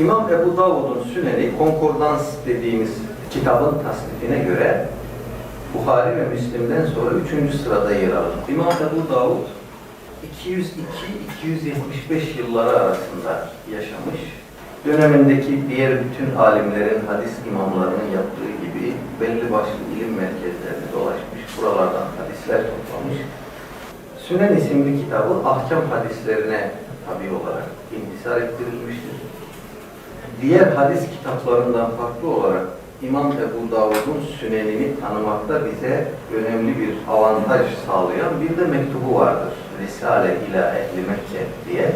İmam Ebu Davud'un Süneni, Konkordans dediğimiz kitabın tasnifine göre Buhari ve Müslim'den sonra üçüncü sırada yer alır. İmam Ebu Davud 202-275 yılları arasında yaşamış. Dönemindeki diğer bütün alimlerin, hadis imamlarının yaptığı gibi belli başlı ilim merkezlerini dolaşmış, buralardan hadisler toplamış. Sünen isimli kitabı ahkam hadislerine tabi olarak intisar ettirilmiştir. Diğer hadis kitaplarından farklı olarak İmam Ebu Davud'un sünenini tanımakta bize önemli bir avantaj sağlayan bir de mektubu vardır. Risale ila ehli Mekke diye.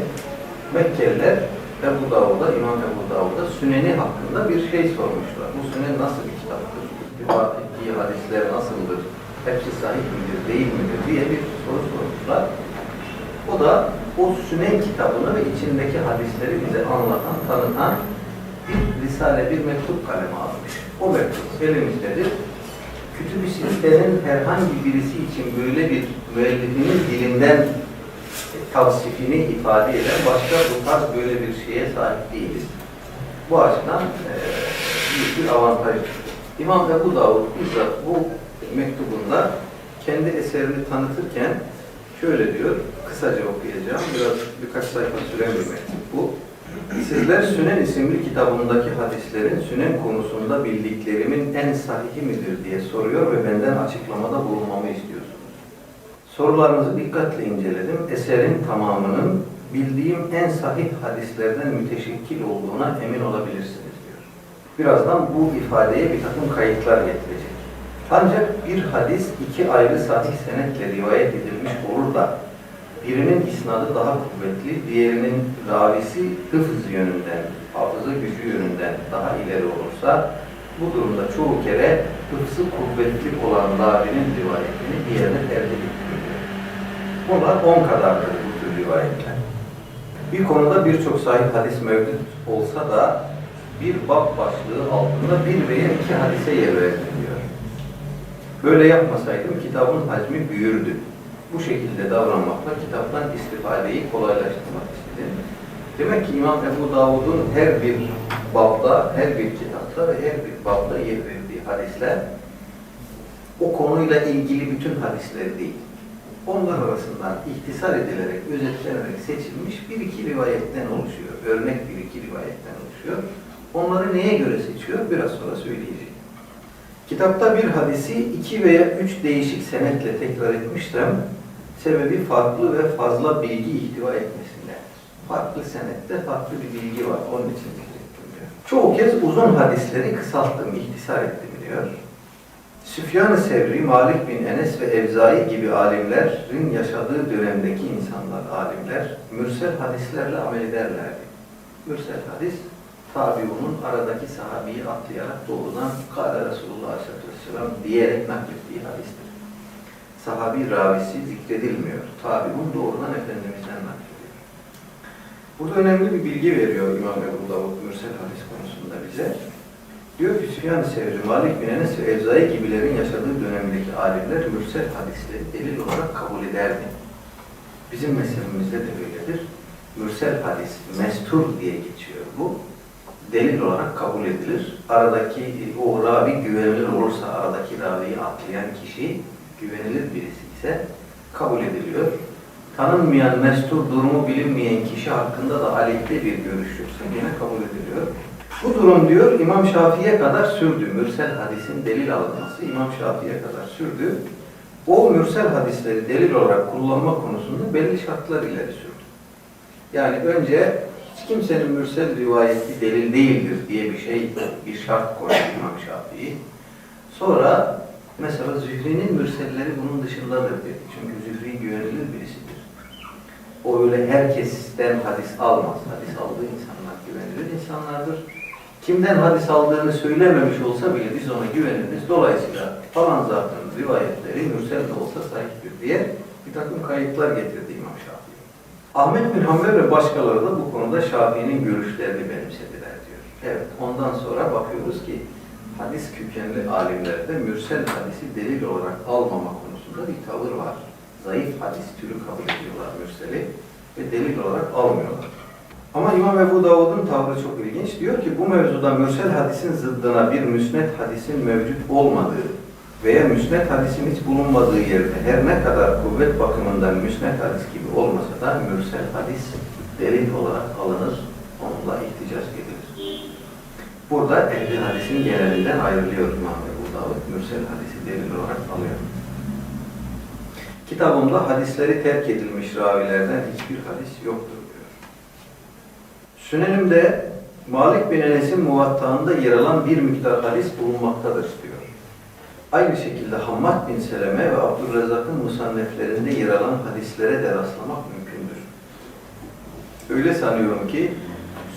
Mekkeliler Ebu Davud'a, İmam Ebu Davud'a süneni hakkında bir şey sormuşlar. Bu sünen nasıl bir kitaptır? İttiba ettiği hadisler nasıldır? Hepsi sahih midir, değil midir diye bir soru sormuşlar. O da o Sünen kitabını ve içindeki hadisleri bize anlatan, tanıtan bir risale, bir mektup kaleme almış. O mektup elimizdedir. Kütüb-i Sitte'nin herhangi birisi için böyle bir müellifinin dilinden e, tavsifini ifade eden başka bu tarz böyle bir şeye sahip değiliz. Bu açıdan e, büyük bir avantaj. İmam Ebu Davud bizzat bu mektubunda kendi eserini tanıtırken şöyle diyor, kısaca okuyacağım, biraz birkaç sayfa süren bir mektup bu. Sizler Sünen isimli kitabımdaki hadislerin Sünen konusunda bildiklerimin en sahihi midir diye soruyor ve benden açıklamada bulunmamı istiyorsunuz. Sorularınızı dikkatle inceledim. Eserin tamamının bildiğim en sahih hadislerden müteşekkil olduğuna emin olabilirsiniz diyor. Birazdan bu ifadeye bir takım kayıtlar getirecek. Ancak bir hadis iki ayrı sahih senetle rivayet edilmiş olur da birinin isnadı daha kuvvetli, diğerinin ravisi hıfız yönünden, hafıza gücü yönünden daha ileri olursa bu durumda çoğu kere hıfzı kuvvetli olan ravinin rivayetini diğerine tercih ettiriyor. Bunlar on kadardır bu tür rivayetler. Bir konuda birçok sahih hadis mevcut olsa da bir bab başlığı altında bir veya iki hadise yer veriliyor. Böyle yapmasaydım kitabın hacmi büyürdü. Bu şekilde davranmakla kitaptan istifadeyi kolaylaştırmak istedim. Demek ki İmam Ebu Davud'un her bir babda, her bir kitapta ve her bir babda yer verdiği hadisler o konuyla ilgili bütün hadisleri değil. Onlar arasından ihtisar edilerek, özetlenerek seçilmiş bir iki rivayetten oluşuyor. Örnek bir iki rivayetten oluşuyor. Onları neye göre seçiyor? Biraz sonra söyleyeceğim. Kitapta bir hadisi iki veya üç değişik senetle tekrar etmişsem, sebebi farklı ve fazla bilgi ihtiva etmesinde. Farklı senette farklı bir bilgi var, onun için zikrettim diyor. Çoğu kez uzun hadisleri kısalttım, ihtisar ettim diyor. Süfyan-ı Sevri, Malik bin Enes ve Evzai gibi alimlerin yaşadığı dönemdeki insanlar, alimler, mürsel hadislerle amel ederlerdi. Mürsel hadis, tabiunun aradaki sahabeyi atlayarak doğrudan Kâle Resulullah Aleyhisselatü Vesselam diyerek naklettiği hadistir. Sahabi ravisi zikredilmiyor. Tabiun doğrudan Efendimiz'den naklediyor. Burada önemli bir bilgi veriyor İmam Ebu Davud Mürsel hadis konusunda bize. Diyor ki Süfyan-ı Sevri, Malik bin Enes ve Evzai gibilerin yaşadığı dönemdeki alimler mürsel hadisleri delil olarak kabul ederdi. Bizim mezhebimizde de böyledir. Mürsel hadis, mestur diye geçiyor bu delil olarak kabul edilir. Aradaki o ravi güvenilir olursa aradaki raviyi atlayan kişi güvenilir birisi ise kabul ediliyor. Tanınmayan, mestur durumu bilinmeyen kişi hakkında da aleyhte bir görüş yoksa yine kabul ediliyor. Bu durum diyor İmam Şafii'ye kadar sürdü. Mürsel hadisin delil alınması İmam Şafii'ye kadar sürdü. O mürsel hadisleri delil olarak kullanma konusunda belli şartlar ileri sürdü. Yani önce hiç kimsenin mürsel rivayeti delil değildir diye bir şey, bir şart koydu İmam Şafii. Sonra mesela Zühri'nin mürselleri bunun dışındadır dedi. Çünkü Zühri güvenilir birisidir. O öyle herkesten hadis almaz. Hadis aldığı insanlar güvenilir insanlardır. Kimden hadis aldığını söylememiş olsa bile biz ona güveniriz. Dolayısıyla falan zatın rivayetleri mürsel de olsa sahiptir diye bir takım kayıtlar getirdi İmam Şafii. Ahmet bin Hanbel ve başkaları da bu konuda Şafii'nin görüşlerini benimsediler diyor. Evet, ondan sonra bakıyoruz ki hadis kökenli alimlerde mürsel hadisi delil olarak almama konusunda bir tavır var. Zayıf hadis türü kabul ediyorlar mürseli ve delil olarak almıyorlar. Ama İmam Ebu Davud'un tavrı çok ilginç. Diyor ki bu mevzuda mürsel hadisin zıddına bir müsnet hadisin mevcut olmadığı veya müsnet hadisin hiç bulunmadığı yerde her ne kadar kuvvet bakımından müsnet hadis gibi olmasa da mürsel hadis delil olarak alınır, onunla ihticaç edilir. Burada ehli hadisin genelinden ayrılıyor İmam Ebu Davud. Mürsel hadisi delil olarak alıyor. Kitabımda hadisleri terk edilmiş ravilerden hiçbir hadis yoktur diyor. Sünenimde Malik bin Enes'in muvattağında yer alan bir miktar hadis bulunmaktadır diyor. Aynı şekilde Hammad bin Seleme ve Abdurrezzak'ın musanneflerinde yer alan hadislere de rastlamak mümkündür. Öyle sanıyorum ki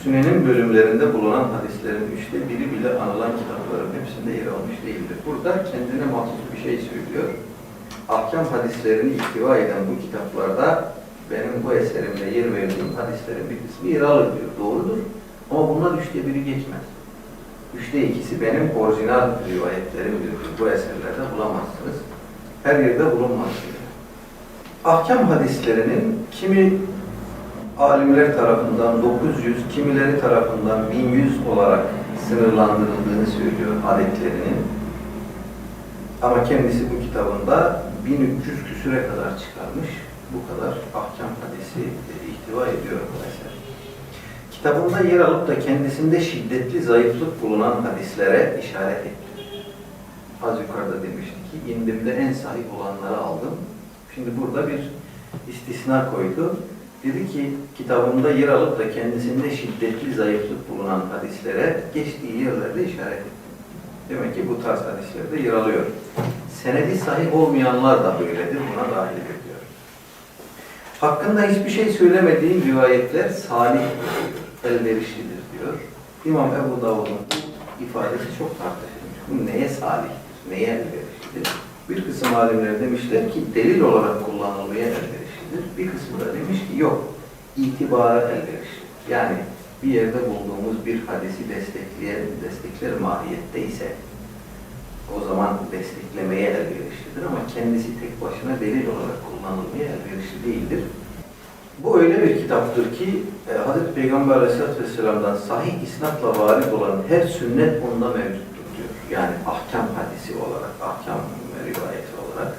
Sünen'in bölümlerinde bulunan hadislerin üçte biri bile anılan kitapların hepsinde yer almış değildir. Burada kendine mahsus bir şey söylüyor. Ahkam hadislerini ihtiva eden bu kitaplarda benim bu eserimde yer verdiğim hadislerin bir kısmı yer alır diyor. Doğrudur. Ama bunlar üçte biri geçmez. Üçte ikisi benim orijinal rivayetlerimdir. Bu eserlerde bulamazsınız. Her yerde bulunmaz diyor. Ahkam hadislerinin kimi alimler tarafından 900, kimileri tarafından 1100 olarak sınırlandırıldığını söylüyor adetlerinin. Ama kendisi bu kitabında 1300 küsüre kadar çıkarmış. Bu kadar ahkam hadisi ihtiva ediyor eser. Kitabında yer alıp da kendisinde şiddetli zayıflık bulunan hadislere işaret etti. Az yukarıda demiştik ki indimde en sahip olanları aldım. Şimdi burada bir istisna koydu. Dedi ki kitabımda yer alıp da kendisinde şiddetli zayıflık bulunan hadislere geçtiği yerlerde işaret etti. Demek ki bu tarz hadislerde yer alıyor. Senedi sahih olmayanlar da böyledir. Buna dahil ediyor. Hakkında hiçbir şey söylemediğim rivayetler salih elverişlidir diyor. İmam Ebu Davud'un ifadesi çok tartışılmış. Bu neye salihtir, neye elverişlidir? Bir kısım alimler demişler ki delil olarak kullanılmaya elverişlidir. Bir kısmı da demiş ki yok, itibara elverişlidir. Yani bir yerde bulduğumuz bir hadisi destekleyen, destekler mahiyette ise o zaman desteklemeye elverişlidir ama kendisi tek başına delil olarak kullanılmaya elverişli değildir. Bu öyle bir kitaptır ki e, Hz. Peygamber Aleyhisselatü Vesselam'dan sahih isnatla varid olan her sünnet onda mevcuttur diyor. Yani ahkam hadisi olarak, ahkam rivayeti olarak.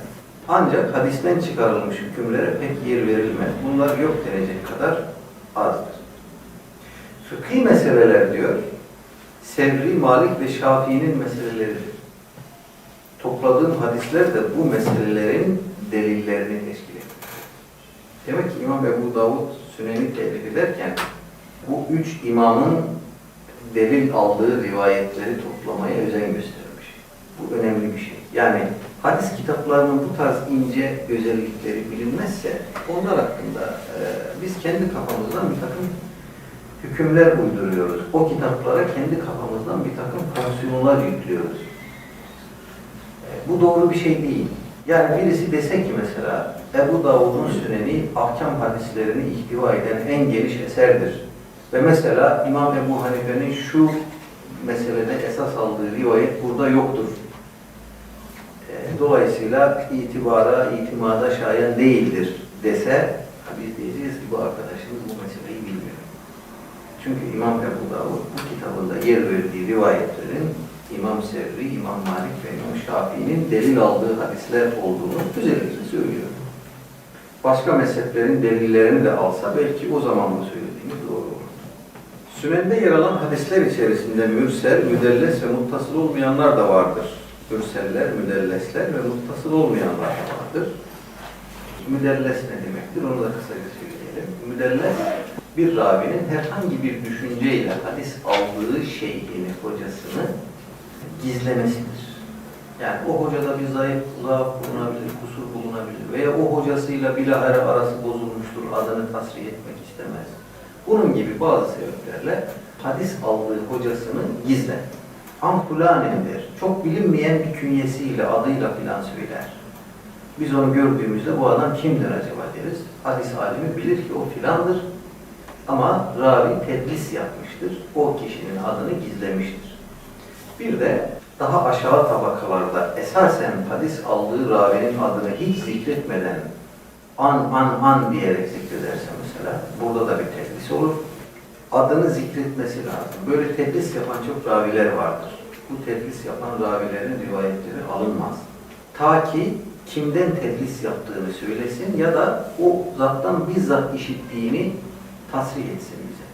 Ancak hadisten çıkarılmış hükümlere pek yer verilmez. Bunlar yok denecek kadar azdır. Fıkhi meseleler diyor, Sevri, Malik ve Şafii'nin meseleleridir. Topladığım hadisler de bu meselelerin delillerini teşkil ediyor. Demek ki İmam Ebu Davud Süneni telif ederken bu üç imamın delil aldığı rivayetleri toplamaya özen göstermiş. Bu önemli bir şey. Yani hadis kitaplarının bu tarz ince özellikleri bilinmezse onlar hakkında e, biz kendi kafamızdan bir takım hükümler uyduruyoruz. O kitaplara kendi kafamızdan bir takım fonksiyonlar yüklüyoruz. E, bu doğru bir şey değil. Yani birisi dese ki mesela Ebu Davud'un süneni ahkam hadislerini ihtiva eden en geniş eserdir. Ve mesela İmam Ebu Hanife'nin şu meselede esas aldığı rivayet burada yoktur. Dolayısıyla itibara, itimada şayan değildir dese biz diyeceğiz ki bu arkadaşımız bu meseleyi bilmiyor. Çünkü İmam Ebu Davud bu kitabında yer verdiği rivayetlerin İmam Sevri, İmam Malik ve İmam Şafii'nin delil aldığı hadisler olduğunu özellikle söylüyor. Başka mezheplerin delillerini de alsa belki o zaman bu söylediğimiz doğru olur. Sünende yer alan hadisler içerisinde mürsel, müdelles ve muttasıl olmayanlar da vardır. Mürseller, müdellesler ve muttasıl olmayanlar vardır. Müdelles ne demektir? Onu da kısaca söyleyelim. Müdelles, bir ravinin herhangi bir düşünceyle hadis aldığı şeyini, hocasını gizlemesidir. Yani o hocada bir zayıf, bulunabilir, kusur bulunabilir veya o hocasıyla bilahare arası bozulmuştur, adını tasrih etmek istemez. Bunun gibi bazı sebeplerle hadis aldığı hocasını gizler. Ampulanen der. Çok bilinmeyen bir künyesiyle, adıyla filan söyler. Biz onu gördüğümüzde bu adam kimdir acaba deriz. Hadis alimi bilir ki o filandır. Ama ravi tedlis yapmıştır. O kişinin adını gizlemiştir. Bir de daha aşağı tabakalarda esasen hadis aldığı ravinin adını hiç zikretmeden an an an diyerek zikrederse mesela burada da bir tedlis olur. adını zikretmesi lazım. Böyle tedlis yapan çok raviler vardır. Bu tedlis yapan ravilerin rivayetleri alınmaz. Ta ki kimden tedlis yaptığını söylesin ya da o zattan bizzat işittiğini tasrih etsin bize.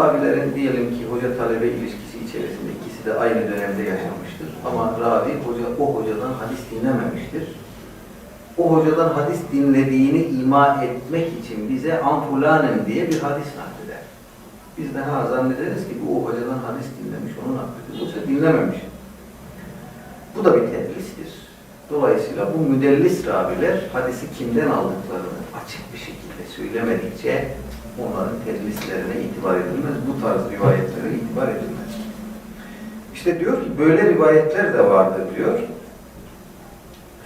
Ravilerin diyelim ki hoca talebe ilişkisi içerisinde ikisi de aynı dönemde yaşamıştır. Ama ravi hoca, o hocadan hadis dinlememiştir. O hocadan hadis dinlediğini ima etmek için bize amfulanen diye bir hadis nakleder. Biz de ha zannederiz ki bu hocadan hadis dinlemiş, onun naklediyor. Oysa dinlememiş. Bu da bir tedlistir. Dolayısıyla bu müdellis raviler hadisi kimden aldıklarını açık bir şekilde söylemedikçe onların tedlislerine itibar edilmez. Bu tarz rivayetlere itibar edilmez. İşte diyor ki böyle rivayetler de vardır diyor.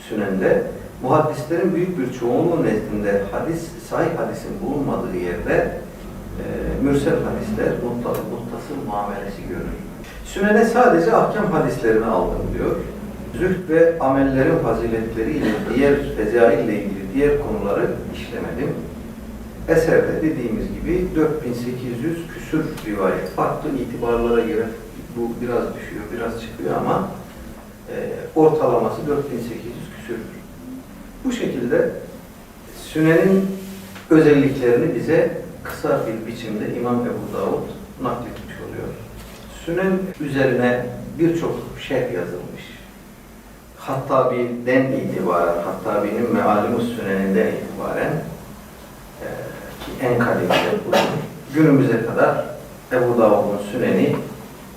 Sünende muhaddislerin büyük bir çoğunluğu nezdinde hadis, sahih hadisin bulunmadığı yerde mürsel hadisler muttasıl, muttasıl muamelesi görür. Sünene sadece ahkam hadislerini aldım diyor. Zühd ve amellerin faziletleriyle diğer fezaille ilgili diğer konuları işlemedim. Eserde dediğimiz gibi 4800 küsür rivayet. Farklı itibarlara göre bu biraz düşüyor, biraz çıkıyor ama e, ortalaması 4800 küsürdür. Bu şekilde Sünen'in özelliklerini bize kısa bir biçimde İmam Ebu Davud nakletmiş oluyor. Sünen üzerine birçok şerh yazılmış. Hattabi'den itibaren, Hattabi'nin Mealimus Süneninden itibaren e, ki en kadimde bu. Günümüze kadar Ebu Davud'un Süneni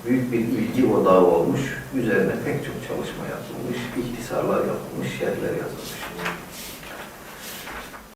büyük bir ilgi odağı olmuş. Üzerine pek çok çalışma yapılmış, ihtisarlar yapılmış, şerhler yazılmış.